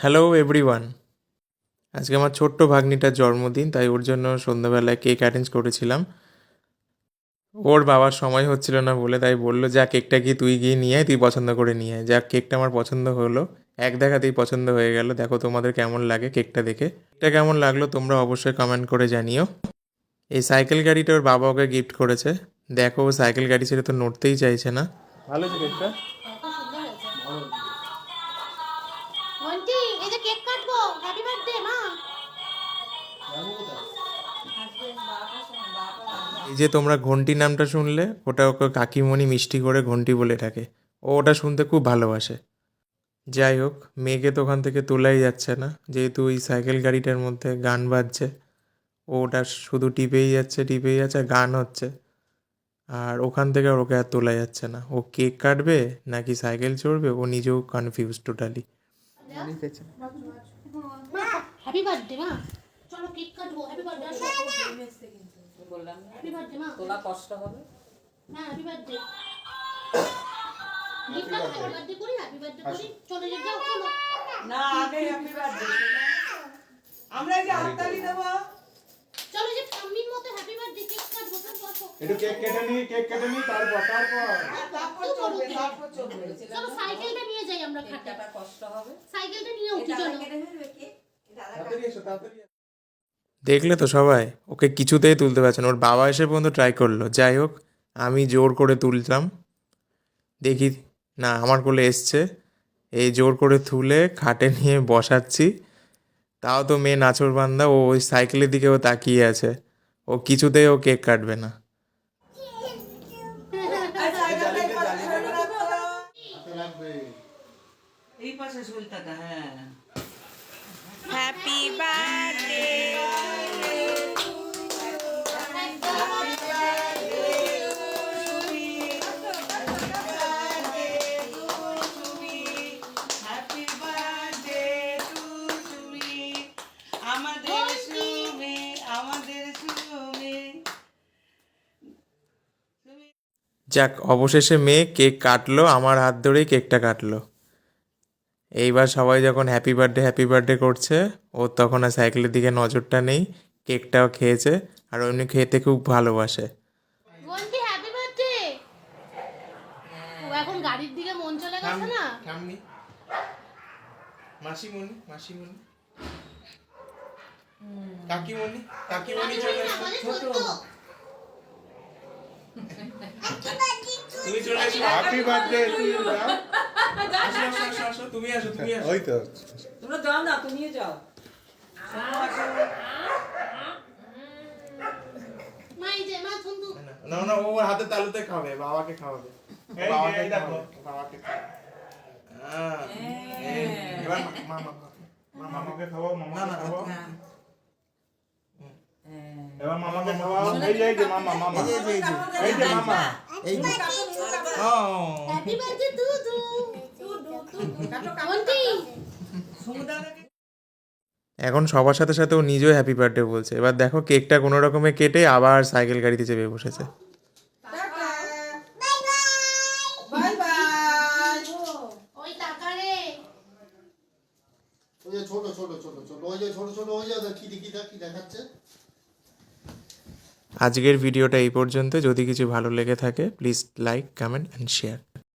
Hello everyone আজকে আমার ছোট্ট ভাগ্নিটার জন্মদিন, তাই ওর জন্য সন্ধ্যাবেলায় কেক অ্যারেঞ্জ করেছিলাম। ওর বাবার সময় হচ্ছিল না বলে তাই বলল, যা কেকটা কি তুই গিয়ে নিয়ে আয়, তুই পছন্দ করে নিয়ে আয়। যা কেকটা আমার পছন্দ হলো। এক দেখাতেই পছন্দ হয়ে গেল। দেখো তোমাদের কেমন লাগে কেকটা দেখে। কেকটা কেমন লাগল তোমরা অবশ্যই কমেন্ট করে জানিও। এই সাইকেল গাড়িটা ওর বাবা ওকে গিফট করেছে। দেখো ও সাইকেল গাড়ি ছেড়ে তো নড়তেই চাইছে না। ভালো কেকটা? এই যে কেক কাটবো। হ্যাপি বার্থডে মা। এই যে তোমরা ঘন্টি নামটা শুনলে, ওটা ওকে কাকিমণি মিষ্টি করে ঘন্টি বলে থাকে। ও ওটা শুনতে খুব ভালোবাসে। যাই হোক, মেয়েকে তো ওখান থেকে তোলাই যাচ্ছে না। যেহেতু ওই সাইকেল গাড়িটার মধ্যে গান বাজছে, ও ওটা শুধু টিপেই যাচ্ছে টিপেই যাচ্ছে গান হচ্ছে। আর ওখান থেকে আর ওকে আর তোলা যাচ্ছে না। ও কেক কাটবে, নাকি সাইকেল চড়বে? ও নিজেও কনফিউজ টোটালি মা হ্যাপি বার্থডে মা চলো কেক কাটবো। হ্যাপি বার্থডে বললাম হ্যাপি বার্থডে মা। তোলা কষ্ট হবে? হ্যাঁ হ্যাপি বার্থডে গিফট লাগবে হ্যাপি বার্থডে করি? হ্যাপি বার্থডে করি? চলে যাও যাও চলো। না আগে হ্যাপি বার্থডে আমরা হাততালি দেবো চলো যে ঠাম্মির মতো হ্যাপি বার্থডে কেক কাটবো সব বসো একটু কেক কেটে নি কেক কেটে নি তারপর তারপর। তারপর চলবে তারপর চলবে। চলো সাইকেলটা নিয়ে যাই আমরা খাটে। কষ্ট হবে। সাইকেলটা নিয়ে উঠি চলো। তাড়াতাড়ি এসো তাড়াতাড়ি দেখলে তো সবাই ওকে কিছুতেই তুলতে পারছে না। ওর বাবা এসে পর্যন্ত ট্রাই করল। যাই হোক আমি জোর করে তুলতাম দেখি না আমার কোলে এসছে। এই জোর করে তুলে খাটে নিয়ে বসাচ্ছি। তাও তো মেয়ে নাচর বান্দা ও ওই সাইকেলের দিকে ও তাকিয়ে আছে। ও কিছুতেই ও কেক কাটবে না হাতে লাগবে এই পাশে সুলতাটা হ্যাঁ Happy birthday. Happy birthday to Sumi আমাদের সুমি আমাদের সুমি যাক অবশেষে মেয়ে কেক কাটলো আমার হাত ধরেই কেকটা কাটলো এইবার সবাই যখন হ্যাপি বার্থডে হ্যাপি বার্থডে করছে ওর তখন আর সাইকেলের দিকে নজরটা নেই কেকটাও খেয়েছে আর এমনি খেতে খুব ভালোবাসে। মন্টি হ্যাপি বার্থডে ও এখন গাড়ির দিকে মন চলে গেছে না? মাসিমণি মাসিমণি। কাকিমণি কাকিমণি চলে এসো। তুমি চলে এসো হ্যাপি বার্থডে তুমি আসো তুমি আসো ওই তো তোমরা যাও না তুমি যাও না না ও হাতে তালুতে খাবে বাবাকে খাওয়াবে বাবাকে দেখো। বাবাকে মামাকে খাওয়াও না মামাকে না খাওয়াও হ্যাঁ। এবার মামাকে খাওয়াও এই যে এই যে মামা মামা এই যে, এই যে, এই যে মামা এই যে ও হ্যাপি বার্থডে দুদু মন্টি এখন সবার সাথে সাথে ও নিজেও হ্যাপি বার্থডে বলছে। এবার দেখো কেকটা কোনো রকমে কেটে আবার সাইকেল গাড়িতে চেপে বসেছে। আজকের ভিডিওটা এই পর্যন্ত। যদি কিছু ভালো লেগে থাকে please like comment and share